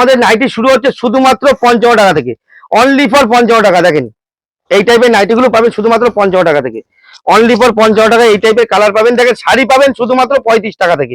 আমাদের নাইটি শুরু হচ্ছে শুধুমাত্র পঞ্চান্ন টাকা থেকে। অনলি ফর পঞ্চান্ন টাকা, দেখেন। এই টাইপের নাইটিগুলো পাবেন শুধুমাত্র পঞ্চান্ন টাকা থেকে। অনলি ফর পঞ্চান্ন টাকা এই টাইপের কালার পাবেন, দেখেন, শাড়ি পাবেন শুধুমাত্র পঁয়ত্রিশ টাকা থেকে।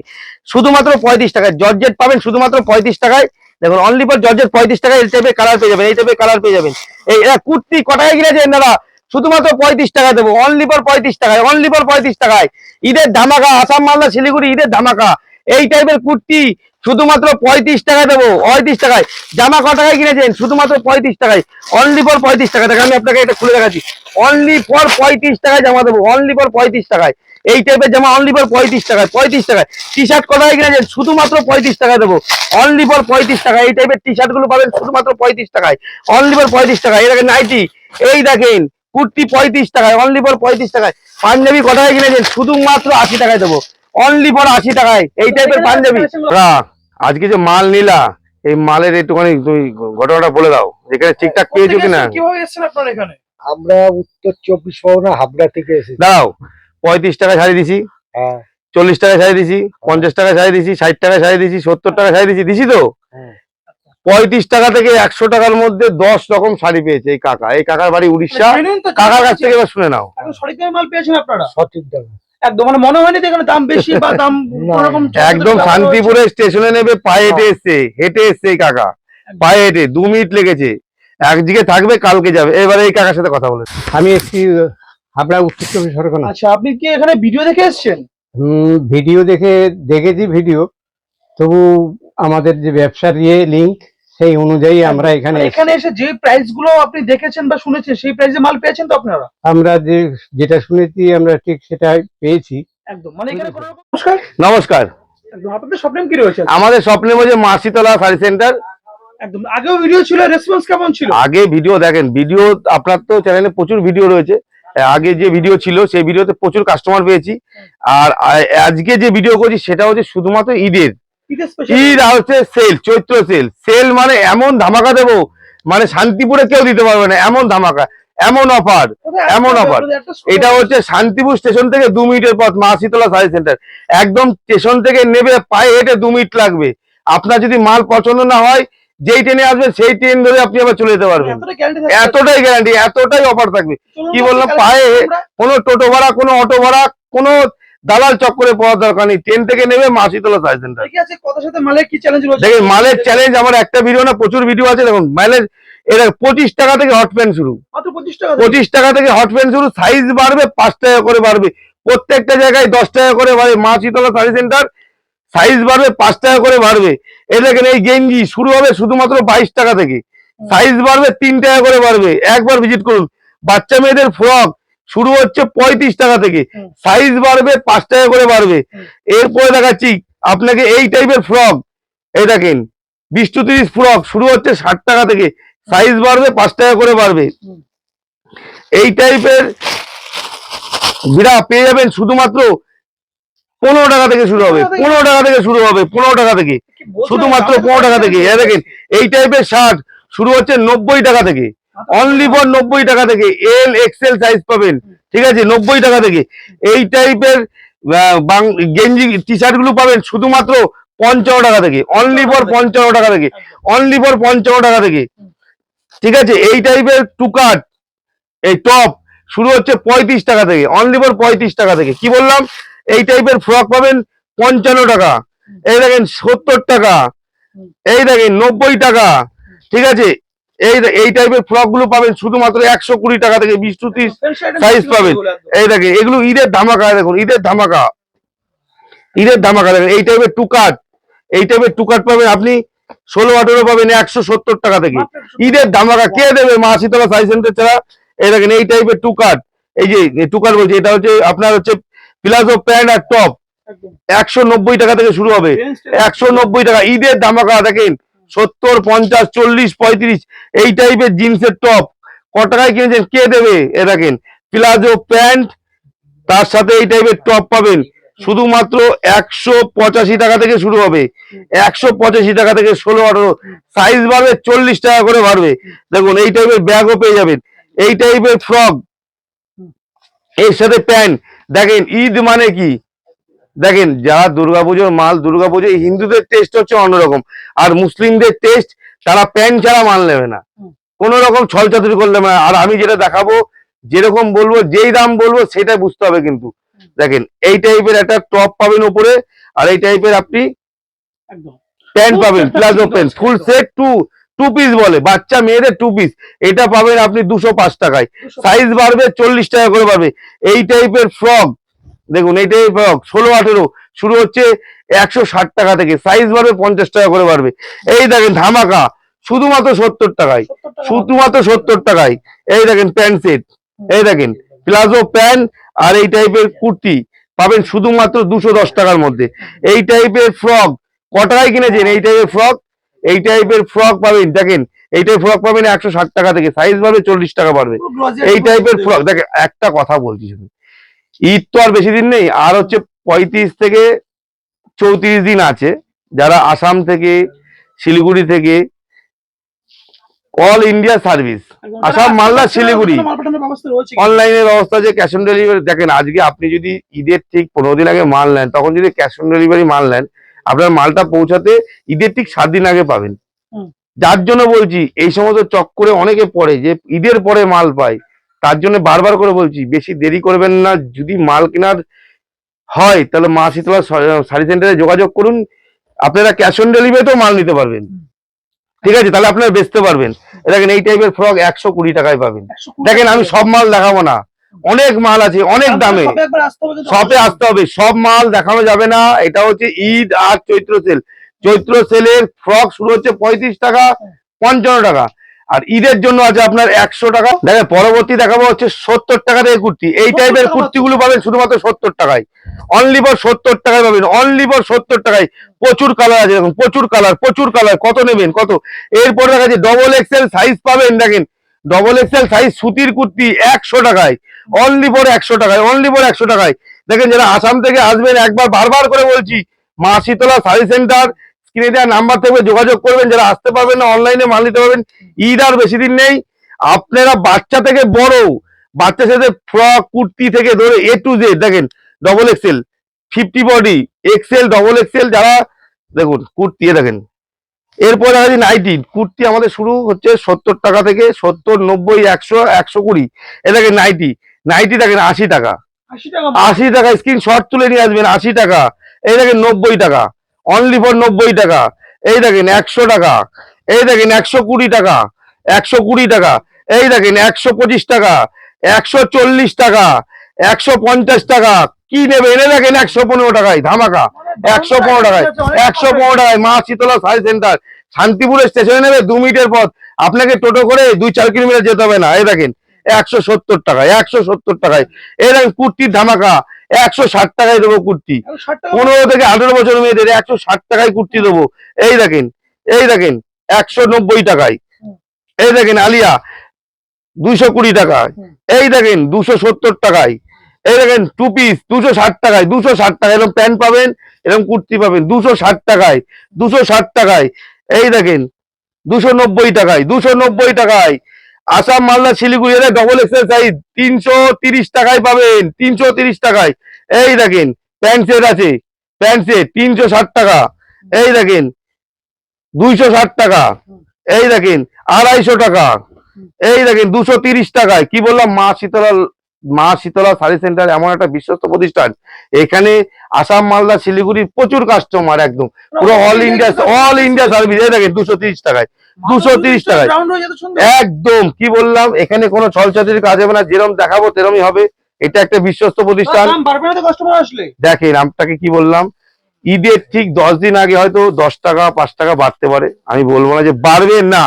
শুধুমাত্র পঁয়ত্রিশ টাকায় জর্জেট পাবেন শুধুমাত্র পঁয়ত্রিশ টাকায়। দেখুন অনলি ফর জর্জেট পঁয়ত্রিশ টাকায় এই টাইপের কালার পেয়ে যাবেন, এই টাইপের কালার পেয়ে যাবেন। এই, এরা কুর্তি কটায় কিনেছেন দাদা? শুধুমাত্র পঁয়ত্রিশ টাকা দেবো অনলি ফর পঁয়ত্রিশ টাকায় অনলি ফর পঁয়ত্রিশ টাকায়। ঈদের ধামাকা, আসাম, মালদা, শিলিগুড়ি, ঈদের ধামাকা। এই টাইপের কুর্তি শুধুমাত্র পঁয়ত্রিশ টাকা দেবো পঁয়ত্রিশ টাকায় জামা ক টাকায় কিনেছেন শুধুমাত্র পঁয়ত্রিশ টাকায় অনলি ফর পঁয়ত্রিশ টাকা দেখেন আমি আপনাকে এটা খুলে দেখাচ্ছি অনলি ফর পঁয়ত্রিশ টাকায় জামা দেবো অনলি ফর পঁয়ত্রিশ টাকায় এই টাইপের জামা অনলি ফর পঁয়ত্রিশ টাকায় পঁয়ত্রিশ টাকায় টি শার্ট কটায় কিনেছেন শুধুমাত্র পঁয়ত্রিশ টাকা দেবো অনলি ফর পঁয়ত্রিশ টাকা এই টাইপের টি শার্টগুলো পাবেন শুধুমাত্র পঁয়ত্রিশ টাকায় অনলি ফর পঁয়ত্রিশ টাকা এই দেখেন নাইটি এই দেখেন কুর্তি পঁয়ত্রিশ টাকায় অনলি ফর পঁয়ত্রিশ টাকায় পাঞ্জাবি কটায় কিনেছেন শুধুমাত্র আশি টাকায় দেবো অনলি ফর আশি টাকায়। এই টাইপের পাঞ্জাবি। আজকে যে মাল নিলা এই মালের একটুখানি তুমি ঘটনাটা বলে দাও। যেখানে ঠিকঠাক পেয়েছ কিনা? এখানে? আমরা উত্তর চব্বিশ পরগনা হাবড়া থেকে এসেছি। দাও পঁয়ত্রিশ টাকা শাড়ি দিছি। হ্যাঁ। চল্লিশ টাকা শাড়ি দিছি পঞ্চাশ টাকা শাড়ি দিছি ষাট টাকা শাড়ি দিছি সত্তর টাকা শাড়ি দিছি দিছি তো? হ্যাঁ। পঁয়ত্রিশ টাকা থেকে একশো টাকার মধ্যে দশ রকম শাড়ি পেয়েছে এই কাকা। এই কাকার বাড়ি উড়িষ্যা। কাকার কাছ থেকে এবার শুনে নাও। সঠিক দামে মাল পেয়েছেন আপনারা? সঠিক দাম। একদম মানে মনে হয়নি যে এখানে দাম বেশি বা দাম একদম শান্তিপুরে স্টেশনে নেবে পায়ে হেঁটে এসছে হেঁটে এসছে এই কাকা। পায়ে হেঁটে দু মিনিট লেগেছে। একদিকে থাকবে কালকে যাবে। এবারে এই কাকার সাথে কথা বলে আমি এসেছি হাবড়া উত্তর চব্বিশ পরগনা আচ্ছা আপনি কি এখানে ভিডিও দেখে এসেছেন? হুম, ভিডিও দেখে দেখেছি ভিডিও। তবু আমাদের যে ব্যবসার ইয়ে লিঙ্ক সেই অনুযায়ী আমরা এখানে এখানে এসে যে প্রাইসগুলো আপনি দেখেছেন বা শুনেছেন সেই প্রাইসে মাল পেয়েছেন তো আপনারা? আমরা যে যেটা শুনেছি আমরা ঠিক সেটাই পেয়েছি। একদম মানে এখানে নমস্কার। নমস্কার। একদম আপনাদের স্বপ্ন কি রয়েছে? আমাদের স্বপ্নের মধ্যে মাসিতলা শাড়ি সেন্টার একদম আগেও ভিডিও ছিল রেসপন্স কেমন ছিল? আগে ভিডিও দেখেন ভিডিও আপনার তো চ্যানেলে প্রচুর ভিডিও রয়েছে। আগে যে ভিডিও ছিল সেই ভিডিওতে প্রচুর কাস্টমার পেয়েছি। আর আজকে যে ভিডিও করছি সেটা হচ্ছে শুধুমাত্র ঈদের। ঈদ হচ্ছে সেল চৈত্র সেল সেল মানে এমন ধামাকা দেবো মানে শান্তিপুরে কেউ দিতে পারবে না এমন ধামাকা এমন অফার এমন অফার এটা হচ্ছে শান্তিপুর স্টেশন থেকে দু মিনিটের পথ মা শীতলা সার্ভিস সেন্টার একদম স্টেশন থেকে নেবে পায়ে হেঁটে দু মিনিট লাগবে। আপনার যদি মাল পছন্দ না হয় যেই ট্রেনে আসবে সেই ট্রেন ধরে আপনি আবার চলে যেতে পারবেন। এতটাই গ্যারান্টি এতটাই অফার থাকবে। কি বললাম, পায়ে- কোনো টোটো ভাড়া কোনো অটো ভাড়া কোনো দালাল চক্করে পাওয়ার দরকার নেই। ট্রেন থেকে নেবে মা শীতলা সার্ভিস সেন্টার ঠিক আছে কথার সাথে মালের কি চ্যালেঞ্জ রয়েছে? দেখেন মালের চ্যালেঞ্জ আমার একটা ভিডিও না প্রচুর ভিডিও আছে দেখুন মালের এটা পঁচিশ টাকা থেকে হট প্যান্ট শুরু। মাত্র পঁচিশ টাকা পঁচিশ টাকা থেকে হট প্যান্ট শুরু সাইজ বাড়বে পাঁচ টাকা করে বাড়বে। প্রত্যেকটা জায়গায় দশ টাকা করে বাড়বে মা শীতলা শাড়ি সেন্টার সাইজ বাড়বে পাঁচ টাকা করে বাড়বে। এই দেখেন এই গেঞ্জি শুরু হবে শুধুমাত্র বাইশ টাকা থেকে। সাইজ বাড়বে তিন টাকা করে বাড়বে। একবার ভিজিট করুন। বাচ্চা মেয়েদের ফ্রক শুরু হচ্ছে পঁয়ত্রিশ টাকা থেকে। সাইজ বাড়বে পাঁচ টাকা করে বাড়বে। এরপরে দেখাচ্ছি আপনাকে এই টাইপের ফ্রক এই দেখেন বিশ টু তিরিশ ফ্রক শুরু হচ্ছে ষাট টাকা থেকে। সাইজ বাড়বে পাঁচ টাকা করে বাড়বে। এই টাইপের বিড়া পেয়ে যাবেন শুধুমাত্র পনেরো টাকা থেকে শুরু হবে। পনেরো টাকা থেকে শুরু হবে পনেরো টাকা থেকে। শুধুমাত্র পনেরো টাকা থেকে। দেখেন এই টাইপের শার্ট শুরু হচ্ছে নব্বই টাকা থেকে। অনলি ফর নব্বই টাকা থেকে। এল এক্সেল সাইজ পাবেন। ঠিক আছে? নব্বই টাকা থেকে। এই টাইপের গেঞ্জি টি শার্টগুলো পাবেন শুধুমাত্র পঞ্চান্ন টাকা থেকে। অনলি ফর পঞ্চান্ন টাকা থেকে। অনলি ফর পঞ্চান্ন টাকা থেকে। ঠিক আছে? এই টাইপের টুকাট এই টপ শুরু হচ্ছে পঁয়ত্রিশ টাকা থেকে। অনলি ফর পঁয়ত্রিশ টাকা থেকে। কি বললাম? এই টাইপের ফ্রক পাবেন পঞ্চান্ন টাকা। এই দেখেন, সত্তর টাকা। এই দেখেন, নব্বই টাকা। ঠিক আছে? এই এই টাইপের ফ্রকগুলো পাবেন শুধুমাত্র একশো কুড়ি টাকা থেকে বিশ টু ত্রিশ ছিল পাবেন। এই দেখেন এগুলো ঈদের ধামাকা দেখুন ঈদের ধামাকা। ঈদের ধামাকা দেখেন এই টাইপের টুকাট। এই টাইপের টুকাট পাবেন আপনি ষোলো আঠেরো পাবেন একশো সত্তর টাকা থেকে। ঈদের ধামাকা কে দেবে? মা শীতলা সাই সেন্টার ছাড়া। এই দেখেন এই টাইপের টুকাট। এই যে টুকাট বলছি এটা হচ্ছে আপনার হচ্ছে প্লাজো প্যান্ট আর টপ। একশো নব্বই টাকা থেকে শুরু হবে। একশো নব্বই টাকা। ঈদের ধামাকা দেখেন সত্তর, পঞ্চাশ, চল্লিশ, পঁয়ত্রিশ, এই টাইপের জিন্সের টপ ক টাকায় কিনেছেন? কে দেবে? এ দেখেন প্লাজো প্যান্ট তার সাথে এই টাইপের টপ পাবেন। শুধুমাত্র একশো পঁচাশি টাকা থেকে শুরু হবে। একশো পঁচাশি টাকা থেকে ষোলো, আঠারো সাইজ বাড়বে, চল্লিশ টাকা করে বাড়বে। দেখুন, এই টাইপের ব্যাগও পেয়ে যাবেন। এই টাইপের ফ্রক এর সাথে প্যান্ট দেখেন, ঈদ মানে কি? দেখেন যারা দুর্গাপুজোর মাল দুর্গাপুজো হিন্দুদের টেস্ট হচ্ছে অন্যরকম। আর মুসলিমদের টেস্ট তারা প্যান্ট ছাড়া মাল নেবে না। কোন রকম ছলচাতুরি করলে না আর আমি যেটা দেখাবো যেরকম বলব যেই দাম বলব সেটাই বুঝতে হবে কিন্তু। দেখেন এই টাইপের একটা টপ পাবেন উপরে আর এই টাইপের আপনি প্যান্ট পাবেন palazzo pant full set two two piece বলে বাচ্চা মেয়েদের টু পিস এটা পাবেন আপনি দুশো পাঁচ টাকায়। সাইজ বাড়বে চল্লিশ টাকা করে পাবে এই টাইপের ফ্রক দেখুন এইটাই ফ্রক ষোলো আঠেরো শুরু হচ্ছে একশো ষাট টাকা থেকে সাইজ বাড়বে পঞ্চাশ টাকা করে বাড়বে। এই দেখেন ধামাকা শুধুমাত্র সত্তর টাকায় শুধুমাত্র সত্তর টাকায়। এই দেখেন প্যান্ট সেট এই দেখেন প্লাজো প্যান্ট আর এই টাইপের কুর্তি পাবেন শুধুমাত্র দুশো দশ টাকার মধ্যে। এই টাইপের ফ্রক ক টাকায় কিনেছেন এই টাইপের ফ্রক এই টাইপের ফ্রক পাবেন দেখেন এই টাইপের ফ্রক পাবেন একশো ষাট টাকা থেকে সাইজ বাড়বে চল্লিশ টাকা বাড়বে। এই টাইপের ফ্রক দেখেন একটা কথা বলছি শুধু ঈদ তো আর বেশি দিন নেই আর হচ্ছে পঁয়ত্রিশ থেকে চৌত্রিশ দিন আছে যারা আসাম থেকে শিলিগুড়ি থেকে all India service Assam, Malda, Siliguri. অনলাইনে ব্যবস্থা যে ক্যাশ অন ডেলিভারি দেখেন আজকে আপনি যদি ঈদের ঠিক পনেরো দিন আগে মাল নেন তখন যদি ক্যাশ অন ডেলিভারি মাল নেন আপনার মালটা পৌঁছাতে ঈদের ঠিক সাত দিন আগে পাবেন। যার জন্য বলছি এই সমস্ত চক্করে অনেকে পড়ে যে ঈদের পরে মাল পায়। তার জন্য বারবার করে বলছি বেশি দেরি করবেন না যদি মাল কেনার হয় তাহলে মা শীতলা শাড়ি সেন্টারে যোগাযোগ করুন। আপনারা ক্যাশ অন ডেলিভারিতেও মাল নিতে পারবেন। ঠিক আছে তাহলে আপনারা বেচতে পারবেন। দেখেন এই টাইপের ফ্রক একশো কুড়ি টাকায় পাবেন। দেখেন আমি সব মাল দেখাবো না। অনেক মাল আছে অনেক দামে। শপে আসতে হবে সব মাল দেখানো যাবে না। এটা হচ্ছে ঈদ আর চৈত্র সেল। চৈত্র সেলের ফ্রক শুরু হচ্ছে পঁয়ত্রিশ টাকা পঞ্চান্ন টাকা। আর ঈদের জন্য আছে আপনার একশো টাকা। দেখেন পরবর্তী দেখাবো হচ্ছে সত্তর টাকা থেকে কুর্তি। এই টাইপের কুর্তিগুলো পাবেন শুধুমাত্র সত্তর টাকায়। অনলি ফর সত্তর টাকায় পাবেন অনলি ফর সত্তর টাকায়। প্রচুর কালার আছে দেখুন প্রচুর কালার প্রচুর কালার কত নেবেন কত? এরপর দেখা যাচ্ছে ডবল এক্সেল সাইজ পাবেন দেখেন ডবল এক্সেল সাইজ সুতির কুর্তি একশো টাকায়। অনলি ফর একশো টাকায় অনলি ফর একশো টাকায়। দেখেন যারা আসাম থেকে আসবেন একবার বারবার করে বলছি মা শীতলা শাড়ি সেন্টার স্ক্রিনে দেওয়া নাম্বার থেকে যোগাযোগ করবেন যারা আসতে পারবেন না অনলাইনে মাল নিতে পারবেন ঈদ আর বেশি দিন নেই। আপনারা বাচ্চা থেকে বড় বাচ্চা সাথে ফ্রক কুর্তি থেকে ধরে এ টু জেড দেখেন double XL fifty body XL double XL যারা দেখুন কুর্তি এ দেখেন এরপর দেখা যাচ্ছে নাইটি কুর্তি আমাদের শুরু হচ্ছে সত্তর টাকা থেকে সত্তর নব্বই একশো একশো কুড়ি। এ দেখেন নাইটি নাইটি দেখেন আশি টাকা। আশি টাকা। আশি টাকা স্ক্রিনশট তুলে নিয়ে আসবেন আশি টাকা। এই দেখেন নব্বই টাকা। অনলি ফর নব্বই টাকা। এই দেখেন একশো টাকা। এই দেখেন একশো কুড়ি টাকা। একশো কুড়ি টাকা। এই দেখেন একশো পঁচিশ টাকা। একশো চল্লিশ টাকা। একশো পঞ্চাশ টাকা। কি নেবে? এনে দেখেন একশো পনেরো টাকায়। ধামাকা। একশো পনেরো টাকায়। একশো পনেরো টাকায়। মা শীতলা সাই সেন্টার। শান্তিপুরের স্টেশনে নেবে দু মিনিটের পথ। আপনাকে টোটো করে দুই চার কিলোমিটার যেতে হবে না। এই দেখেন একশো সত্তর টাকায়। একশো সত্তর টাকায়। এই দেখেন কুর্তির ধামাকা। একশো ষাট টাকায় দেবো কুর্তি। পনেরো থেকে আঠেরো বছর মেয়েদের একশো ষাট টাকায় কুর্তি দেবো। এই দেখেন এই দেখেন একশো নব্বই টাকায়। এই দেখেন আলিয়া দুইশো কুড়ি টাকায়। এই দেখেন দুশো সত্তর টাকায়। এই দেখেন টু পিস দুশো ষাট টাকায় দুশো ষাট টাকায়। এরকম প্যান্ট পাবেন এরকম কুর্তি পাবেন দুশো ষাট টাকায় দুশো ষাট টাকায়। এই দেখেন দুশো নব্বই টাকায় দুশো নব্বই টাকায়। Assam, Malda, Siliguri double XL size তিনশো তিরিশ টাকায় পাবেন, তিনশো তিরিশ টাকায়। এই দেখেন, প্যান্ট সেট আছে, প্যান্ট সেট, তিনশো ষাট টাকা। এই দেখেন, দুইশো ষাট টাকা। এই দেখেন, আড়াইশো টাকা। এই দেখেন, দুশো তিরিশ টাকায়। কি বললাম, মা শীতলা মা শীতলা শাড়ি সেন্টার এমন একটা বিশ্বস্ত প্রতিষ্ঠান। এখানে আসাম, মালদা, শিলিগুড়ির প্রচুর কাস্টমার একদম। পুরো all India all India service এই দেখেন, দুশো তিরিশ টাকায়। দুশো তিরিশ টাকায়। হয়ে একদম কি বললাম? এখানে কোনো ছলচাতির কাজ হবে না যেরকম দেখাবো তেরমই হবে। এটা একটা বিশ্বস্ত প্রতিষ্ঠান। দেখেন আপনাকে কি বললাম? ঈদের ঠিক দশ দিন আগে হয়তো দশ টাকা পাঁচ টাকা বাড়তে পারে। আমি বলব না যে বাড়বে না।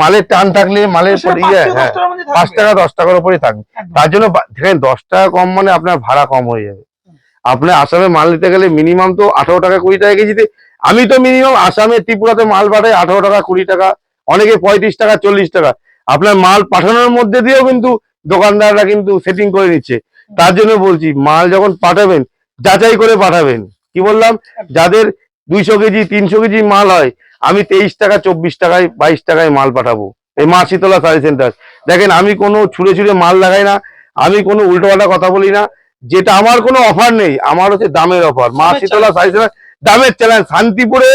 মালের টান থাকলে মালের পাঁচ ইয়ে হ্যাঁ পাঁচ টাকা দশ টাকার উপরে থাকবে। তার জন্য দেখেন দশ টাকা কম মানে আপনার ভাড়া কম হয়ে যাবে। আপনি আসামে মাল নিতে গেলে মিনিমাম তো আঠারো টাকা কুড়ি টাকা কেজিতে আমি তো মিনিমাম আসামে ত্রিপুরাতে মাল পাঠাই আঠারো টাকা কুড়ি টাকা অনেকে পঁয়ত্রিশ টাকা চল্লিশ টাকা। আপনার মাল পাঠানোর মধ্যে দিয়েও কিন্তু দোকানদাররা কিন্তু সেটিং করে নিচ্ছে। তার জন্য বলছি মাল যখন পাঠাবেন যাচাই করে পাঠাবেন। কি বললাম? যাদের দুইশো কেজি তিনশো কেজি মাল হয় আমি তেইশ টাকা চব্বিশ টাকায় বাইশ টাকায় মাল পাঠাবো। এই মা শীতলা শাড়ি সেন্টার। দেখেন আমি কোনো ছুঁড়ে ছুঁড়ে মাল লাগাই না আমি কোনো উল্টোপাল্টা কথা বলি না। যেটা আমার কোনো অফার নেই আমার হচ্ছে দামের অফার মা শীতলা সাইজ দামের চ্যালেঞ্জ শান্তিপুরে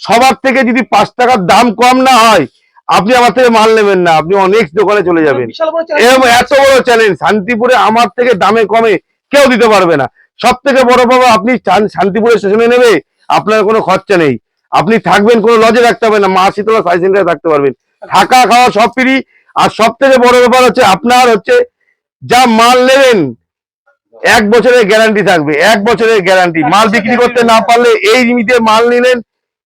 সবার থেকে যদি পাঁচ টাকার দাম কম না হয় আপনি আমার থেকে মাল নেবেন না। আপনি অনেক দোকানে চলে যাবেন। এরকম এত বড় চ্যালেঞ্জ শান্তিপুরে আমার থেকে দামে কমে কেউ দিতে পারবে না। সব থেকে বড় পাবো আপনি শান্তিপুরে স্টেশনে নেবে আপনার কোনো খরচা নেই। আপনি থাকবেন কোনো লজে রাখতে হবে না। মা শীতলা সাই সেন্টারে থাকতে পারবেন। থাকা খাওয়া সব ফ্রি আর সব থেকে বড় ব্যাপার হচ্ছে আপনার হচ্ছে যা মাল নেবেন এক বছরের গ্যারান্টি থাকবে এক বছরের গ্যারান্টি মাল বিক্রি করতে না পারলে এই লিমিটে মাল নিলেন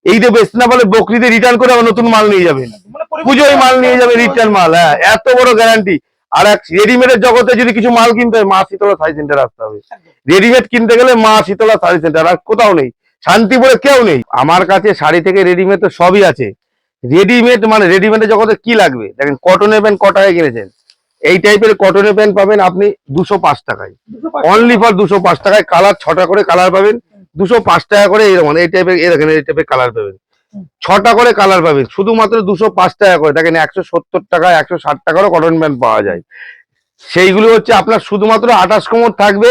এই যে বেচতে না পারলে বকরিতে রিটার্ন করে আবার নতুন মাল নিয়ে যাবেন। মানে পুজোয় মাল নিয়ে যাবে রিটার্ন মাল হ্যাঁ এত বড় গ্যারান্টি আর এক রেডিমেডের জগতে যদি কিছু মাল কিনতে হয় মা শীতলা সাই সেন্টার আসতে হবে। রেডিমেড কিনতে গেলে মা শীতলা শাড়ি সেন্টার আর কোথাও নেই। শান্তিপুরে কেউ নেই। আমার কাছে শাড়ি থেকে রেডিমেড তো সবই আছে। রেডিমেড মানে রেডিমেডের জগতে কি লাগবে? দেখেন কটনের প্যান্ট ক টাকায় কিনেছেন? এই টাইপের কটনের প্যান্ট পাবেন আপনি দুশো পাঁচ টাকায়। অনলি ফর দুশো পাঁচ টাকায় কালার ছটা করে কালার পাবেন দুশো পাঁচ টাকা করে এরকম এই টাইপের দেখেন এই টাইপের কালার পাবেন। ছটা করে কালার পাবেন শুধুমাত্র দুশো পাঁচ টাকা করে। দেখেন একশো সত্তর টাকা একশো ষাট টাকারও কটন প্যান্ট পাওয়া যায়। সেইগুলো হচ্ছে আপনার শুধুমাত্র আঠাশ কোমর থাকবে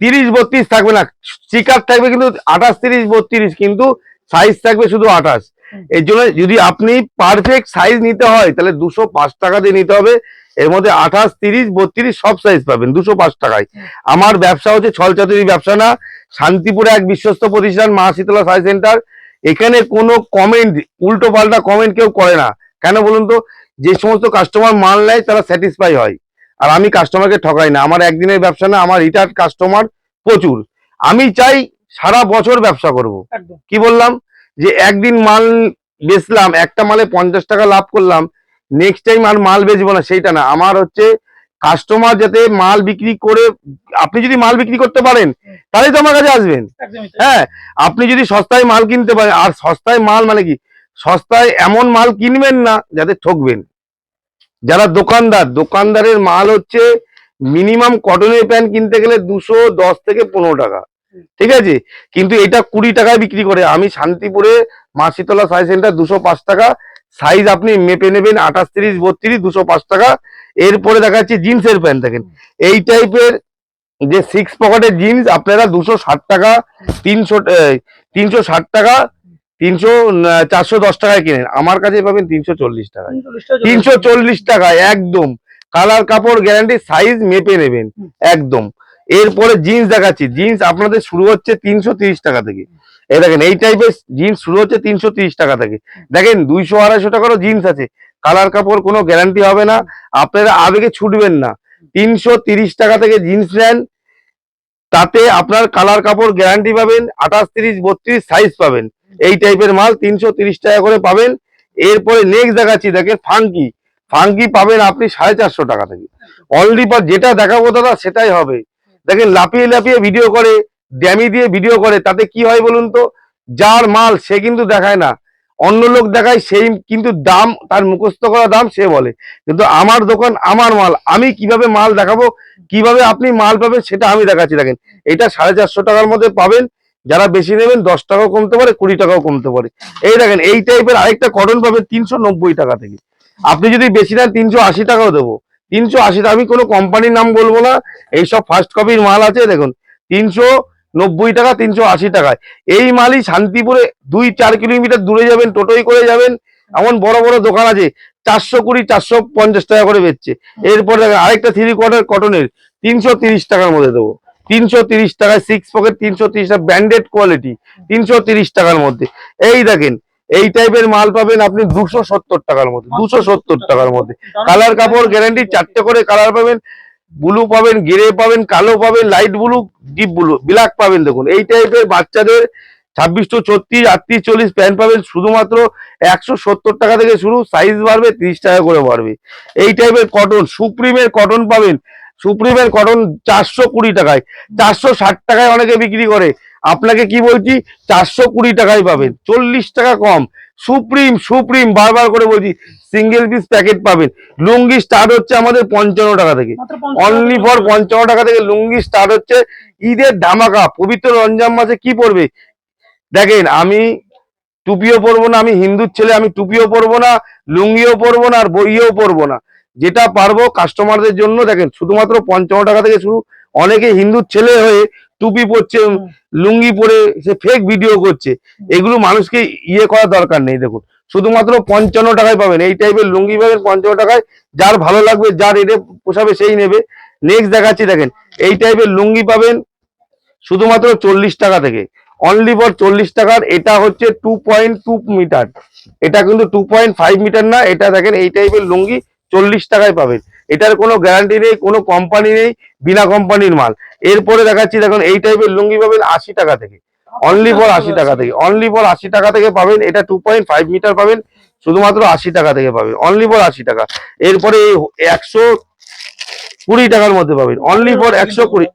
তিরিশ বত্রিশ থাকবে না। চিকার থাকবে কিন্তু আঠাশ তিরিশ বত্রিশ কিন্তু সাইজ থাকবে শুধু আঠাশ। এর জন্য যদি আপনি পারফেক্ট সাইজ নিতে হয় তাহলে দুশো পাঁচ টাকা দিয়ে নিতে হবে। এর মধ্যে আঠাশ তিরিশ বত্রিশ সব সাইজ পাবেন দুশো পাঁচ টাকায়। আমার ব্যবসা হচ্ছে ছলচাতুরি ব্যবসা না শান্তিপুরে এক বিশ্বস্ত প্রতিষ্ঠান মা শীতলা সাই সেন্টার এখানে কোনো কমেন্ট উল্টো পাল্টা কমেন্ট কেউ করে না। কেন বলুন তো? যে সমস্ত কাস্টমার মাল নেয় তারা স্যাটিসফাই হয়। আর আমি কাস্টমারকে ঠকাই না। আমার একদিনের ব্যবসা না আমার রিটার্ন কাস্টমার প্রচুর। আমি চাই সারা বছর ব্যবসা করব। কি বললাম? যে একদিন মাল বেচলাম একটা মালে পঞ্চাশ টাকা লাভ করলাম নেক্সট টাইম আর মাল বেচবো না সেইটা না। আমার হচ্ছে কাস্টমার যাতে মাল বিক্রি করে আপনি যদি মাল বিক্রি করতে পারেন তাহলেই তো আমার কাছে আসবেন। হ্যাঁ আপনি যদি সস্তায় মাল কিনতে পারেন আর সস্তায় মাল মানে কি? সস্তায় এমন মাল কিনবেন না যাতে ঠকবেন। যারা দোকানদার দোকানদারের মাল হচ্ছে মিনিমাম কটনের প্যান্ট কিনতে গেলে দুশো দশ থেকে পনেরো টাকা। ঠিক আছে? কিন্তু এটা কুড়ি টাকায় বিক্রি করে। আমি শান্তিপুরে মাসিতলা সাইজ সেন্টার দুশো পাঁচ টাকা সাইজ আপনি মেপে নেবেন আঠাশ তিরিশ বত্রিশ দুশো পাঁচ টাকা। এরপরে দেখা যাচ্ছে জিন্সের প্যান্ট দেখেন। এই টাইপের যে সিক্স পকেটের জিন্স আপনারা দুশো ষাট টাকা তিনশো তিনশো ষাট টাকা তিনশো চারশো দশ টাকায় কেনেন। আমার কাছে পাবেন তিনশো চল্লিশ টাকায়। 340 টাকা। তিনশো চল্লিশ টাকায় একদম। কালার কাপড় গ্যারান্টি সাইজ মেপে নেবেন। একদম। এরপরে জিন্স দেখাচ্ছি। জিন্স আপনাদের শুরু হচ্ছে তিনশো তিরিশ টাকা থেকে। এই দেখেন, এই টাইপের জিন্স শুরু হচ্ছে তিনশো টাকা থেকে। দেখেন, দুইশো আড়াইশো টাকারও জিন্স আছে। কালার কাপড় কোনো গ্যারান্টি হবে না। আপনারা আবেগে ছুটবেন না। তিনশো টাকা থেকে জিন্স নেন। তাতে আপনার কালার কাপড় গ্যারান্টি পাবেন। আঠাশ তিরিশ, বত্রিশ সাইজ পাবেন। এই টাইপের মাল তিনশো টাকা করে পাবেন। এরপরে নেক্সট দেখাচ্ছি, দেখেন ফাঙ্কি ফাঙ্কি পাবেন আপনি সাড়ে চারশো টাকা থেকে। অলরেডি যেটা দেখাবো দাদা, সেটাই হবে। দেখেন লাপিয়ে লাপিয়ে ভিডিও করে। ড্যামি দিয়ে ভিডিও করে, তাতে কি হয় বলুন তো? যার মাল সে কিন্তু দেখায় না। অন্য লোক দেখায়, সেই কিন্তু দাম, তার মুখস্থ করা দাম সে বলে। কিন্তু আমার দোকান, আমার মাল, আমি কীভাবে মাল দেখাবো, কীভাবে আপনি মাল পাবেন সেটা আমি দেখাচ্ছি। দেখেন, এটা সাড়ে চারশো টাকার মধ্যে পাবেন। যারা বেশি নেবেন, দশ টাকাও কমতে পারে, কুড়ি টাকাও কমতে পারে। এই দেখেন, এই টাইপের আরেকটা কটন পাবেন তিনশো নব্বই টাকা থেকে। আপনি যদি বেশি নেন, তিনশো আশি টাকাও দেবো। তিনশো আশি টাকা, আমি কোনো কোম্পানির নাম বলব না। এইসব ফার্স্ট কপির মাল আছে, দেখুন। তিনশো নব্বই টাকা তিনশো আশি টাকায়। এই মালই শান্তিপুরে দুই চার কিলোমিটার দূরে যাবেন টোটোই করে যাবেন। এমন বড় বড় দোকান আছে চারশো কুড়ি চারশো পঞ্চাশ টাকা করে বেচছে। এরপর দেখেন আরেকটা থ্রি কোয়ার্টার কটনের তিনশো তিরিশ টাকার মধ্যে দেবো। তিনশো তিরিশ টাকায় সিক্স পকেট তিনশো তিরিশ টাকা ব্র্যান্ডেড কোয়ালিটি তিনশো তিরিশ টাকার মধ্যে। এই দেখেন এই টাইপের মাল পাবেন আপনি দুশো সত্তর টাকার মধ্যে দুশো সত্তর টাকার মধ্যে। কালার কাপড় গ্যারান্টি চারটে করে কালার পাবেন। ব্লু পাবেন, গ্রে পাবেন, কালো পাবেন, light blue, deep blue, black পাবেন দেখুন। এই টাইপের বাচ্চাদের ছাব্বিশ টু ছত্রিশ, আটত্রিশ, চল্লিশ প্যান্ট পাবেন, শুধুমাত্র একশো সত্তর টাকা থেকে শুরু সাইজ বাড়বে, তিরিশ টাকা করে বাড়বে। এই টাইপের কটন সুপ্রিমের কটন পাবেন। সুপ্রিমের কটন চারশো কুড়ি টাকায়, চারশো ষাট টাকায় অনেকে বিক্রি করে। আপনাকে কি বলছি, চারশো কুড়ি টাকায় পাবেন, চল্লিশ টাকা কম সুপ্রিম সুপ্রিম বারবার করে বলছি সিঙ্গেল পিস প্যাকেট পাবেন। লুঙ্গি স্টার্ট হচ্ছে আমাদের পঞ্চান্ন টাকা থেকে। অনলি ফর পঞ্চান্ন টাকা থেকে লুঙ্গি স্টার্ট হচ্ছে ঈদের ধামাকা পবিত্র রমজান মাসে কি পড়বে দেখেন আমি টুপিও পরবো না আমি হিন্দুর ছেলে আমি টুপিও পরবো না লুঙ্গিও পরবো না আর বইও পরবো না। যেটা পারব কাস্টমারদের জন্য দেখেন শুধুমাত্র পঞ্চান্ন টাকা থেকে শুরু। অনেকে হিন্দুর ছেলে হয়ে টুপি পরছে লুঙ্গি পরে সে ফেক ভিডিও করছে। এগুলো মানুষকে ইয়ে করার দরকার নেই দেখুন। শুধুমাত্র পঞ্চান্ন টাকায় পাবেন। এই টাইপের লুঙ্গি পাবেন পঞ্চান্ন টাকায়। যার ভালো লাগবে যার রেটে পোষাবে সেই নেবে। নেক্সট দেখাচ্ছি দেখেন। এই টাইপের লুঙ্গি পাবেন শুধুমাত্র চল্লিশ টাকা থেকে। অনলি ফর চল্লিশ টাকার এটা হচ্ছে টু পয়েন্ট টু মিটার এটা কিন্তু টু পয়েন্ট ফাইভ মিটার না এটা দেখেন এই টাইপের লুঙ্গি চল্লিশ টাকায় পাবেন। এটার কোনো গ্যারান্টি নেই কোনো কোম্পানি নেই বিনা কোম্পানির মাল। এরপরে দেখাচ্ছি, দেখুন, এই টাইপের লুঙ্গি পাবেন আশি টাকা থেকে। অনলি ফর আশি টাকা থেকে। অনলি ফর আশি টাকা থেকে পাবেন, এটা টু পয়েন্ট ফাইভ মিটার পাবেন, শুধুমাত্র আশি টাকা থেকে পাবেন। অনলি ফর আশি টাকা। এরপরে এই একশো কুড়ি টাকার মধ্যে পাবেন। অনলি ফর একশো কুড়ি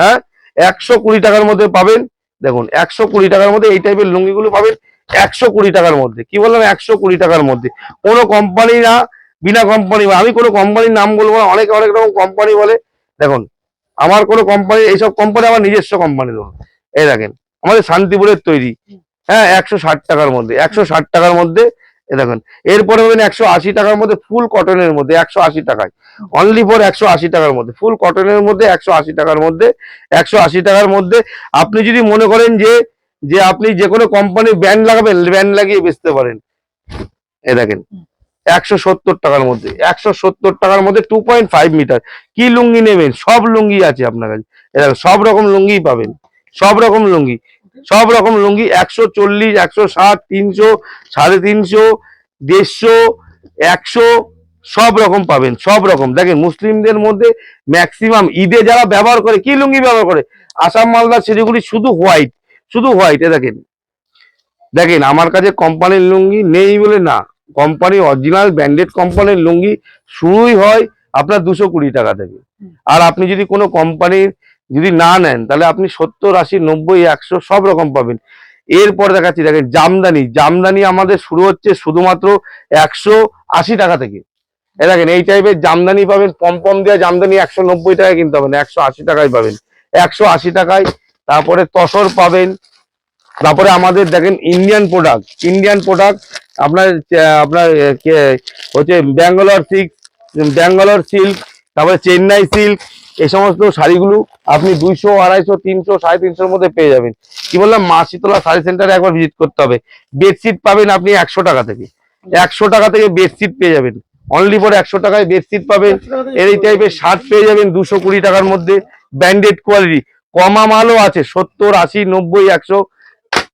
হ্যাঁ? একশো কুড়ি টাকার মধ্যে পাবেন, দেখুন, একশো কুড়ি টাকার মধ্যে এই টাইপের লুঙ্গিগুলো পাবেন, একশো কুড়ি টাকার মধ্যে। কি বললাম? একশো কুড়ি টাকার মধ্যে। কোনো কোম্পানি না, বিনা কোম্পানি আমি কোনো কোম্পানির নাম বলব না, অনেকে অনেক রকম কোম্পানি বলে। দেখুন আমার কোনো কোম্পানি এইসব কোম্পানি আমার নিজস্ব কোম্পানি ধরুন এই দেখেন, আমাদের শান্তিপুরের তৈরি। হ্যাঁ একশো ষাট টাকার মধ্যে, একশো ষাট টাকার মধ্যে এ দেখেন। এরপরে হবেন একশো আশি টাকার মধ্যে ফুল কটনের মধ্যে, একশো আশি টাকায়। অনলি ফর একশো আশি টাকার মধ্যে ফুল কটনের মধ্যে একশো আশি টাকার মধ্যে, একশো আশি টাকার মধ্যে আপনি যদি মনে করেন যে যে আপনি যে কোনো কোম্পানির ব্যান্ড লাগাবেন ব্যান্ড লাগিয়ে বেচতে পারেন। এ দেখেন একশো সত্তর টাকার মধ্যে, একশো সত্তর টাকার মধ্যে টু পয়েন্ট ফাইভ মিটার। কি লুঙ্গি নেবেন? সব লুঙ্গি আছে আপনার কাছে। এ দেখেন সব রকম লুঙ্গি পাবেন। সব রকম লুঙ্গি। সব রকম লুঙ্গি, একশো চল্লিশ, একশো ষাট, তিনশো, সাড়ে তিনশো, দেড়শো, একশো, সব রকম পাবেন, সব রকম। দেখেন, মুসলিমদের মধ্যে ম্যাক্সিমাম ঈদে যারা ব্যবহার করে, কি লুঙ্গি ব্যবহার করে? আসাম, মালদা, শিলিগুড়ি, শুধু হোয়াইট শুধু হোয়াইট দেখেন। দেখেন, আমার কাছে কোম্পানির লুঙ্গি নেই বলে না। কোম্পানি অরিজিনাল ব্র্যান্ডেড কোম্পানির লুঙ্গি শুরুই হয় আপনার দুশো কুড়ি টাকা থেকে। আর আপনি যদি কোনো কোম্পানির যদি না নেন, তাহলে আপনি সত্তর, আশি, নব্বই, একশো সব রকম পাবেন। এরপর দেখাচ্ছি, দেখেন জামদানি। জামদানি আমাদের শুরু হচ্ছে শুধুমাত্র একশো আশি টাকা থেকে। এ দেখেন, এই টাইপের জামদানি পাবেন, পম দেওয়া জামদানি একশো নব্বই টাকায় কিনতে হবে না একশো আশি টাকায় পাবেন। একশো আশি টাকায় তারপরে তসর পাবেন তারপরে আমাদের দেখেন ইন্ডিয়ান প্রোডাক্ট ইন্ডিয়ান প্রোডাক্ট আপনার আপনার হচ্ছে ব্যাঙ্গালোর সিল্ক ব্যাঙ্গালোর সিল্ক তারপরে চেন্নাই সিল্ক এই সমস্ত শাড়িগুলো আপনি দুইশো আড়াইশো তিনশো সাড়ে তিনশোর মধ্যে পেয়ে যাবেন। কি বললাম? মা শীতলা শাড়ি সেন্টারে একবার ভিজিট করতে হবে। বেডশিট পাবেন আপনি একশো টাকা থেকে। একশো টাকা থেকে বেডশিট পেয়ে যাবেন। অনলি ফর একশো টাকায় বেডশিট পাবেন। এর এই টাইপের শার্ট পেয়ে যাবেন দুশো কুড়ি টাকার মধ্যে। ব্র্যান্ডেড কোয়ালিটি কমা মালও আছে সত্তর আশি নব্বই একশো।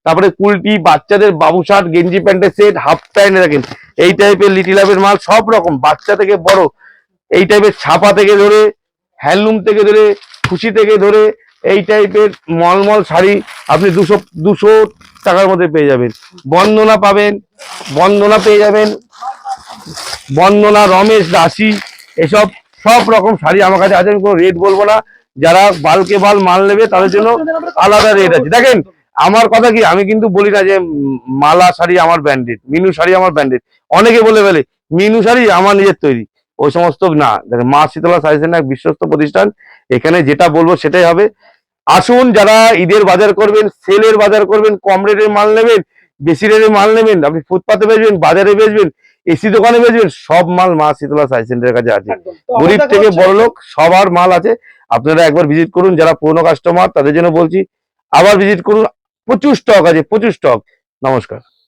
তারপরে কুলটি, বাচ্চাদের বাবু শার্ট, গেঞ্জি প্যান্টের সেট, হাফ প্যান্ট, দেখেন, এই টাইপের লিটিল লাভের মাল সব রকম, বাচ্চা থেকে বড়, এই টাইপের ছাপা থেকে ধরে হ্যান্ডলুম থেকে ধরে, খুশি থেকে ধরে, এই টাইপের মলমল শাড়ি আপনি দুশো দুশো টাকার মধ্যে পেয়ে যাবেন। বন্দনা পাবেন, বন্দনা পেয়ে যাবেন, বন্দনা, রমেশ, দাসী, এসব সব রকম শাড়ি আমার কাছে আছে, আমি কোনো রেট বলব না। যারা বালকে বাল মাল নেবে, তাদের জন্য আলাদা রেট আছে। দেখেন আমার কথা কি আমি কিন্তু বলি না যে মালা শাড়ি আমার ব্র্যান্ডেড মিনু শাড়ি আমার ব্র্যান্ডেড অনেকে বলে ফেলে মিনু শাড়ি আমার নিজের তৈরি। ওই সমস্ত না দেখেন মা শীতলা শাড়ি সেন্টার এক বিশ্বস্ত প্রতিষ্ঠান। এখানে যেটা বলব সেটাই হবে। আসুন যারা ঈদের বাজার করবেন সেলের বাজার করবেন কম রেটের মাল নেবেন বেশি রেটের মাল নেবেন আপনি ফুটপাতে বেচবেন বাজারে বেচবেন এসি দোকানে বেচবেন সব মাল মা শীতলা শাড়ি সেন্টারের কাছে আছে। গরিব থেকে বড় লোক সবার মাল আছে। আপনারা একবার ভিজিট করুন যারা পুরনো কাস্টমার তাদের জন্য বলছি আবার ভিজিট করুন প্রচুর স্টক আছে প্রচুর স্টক নমস্কার।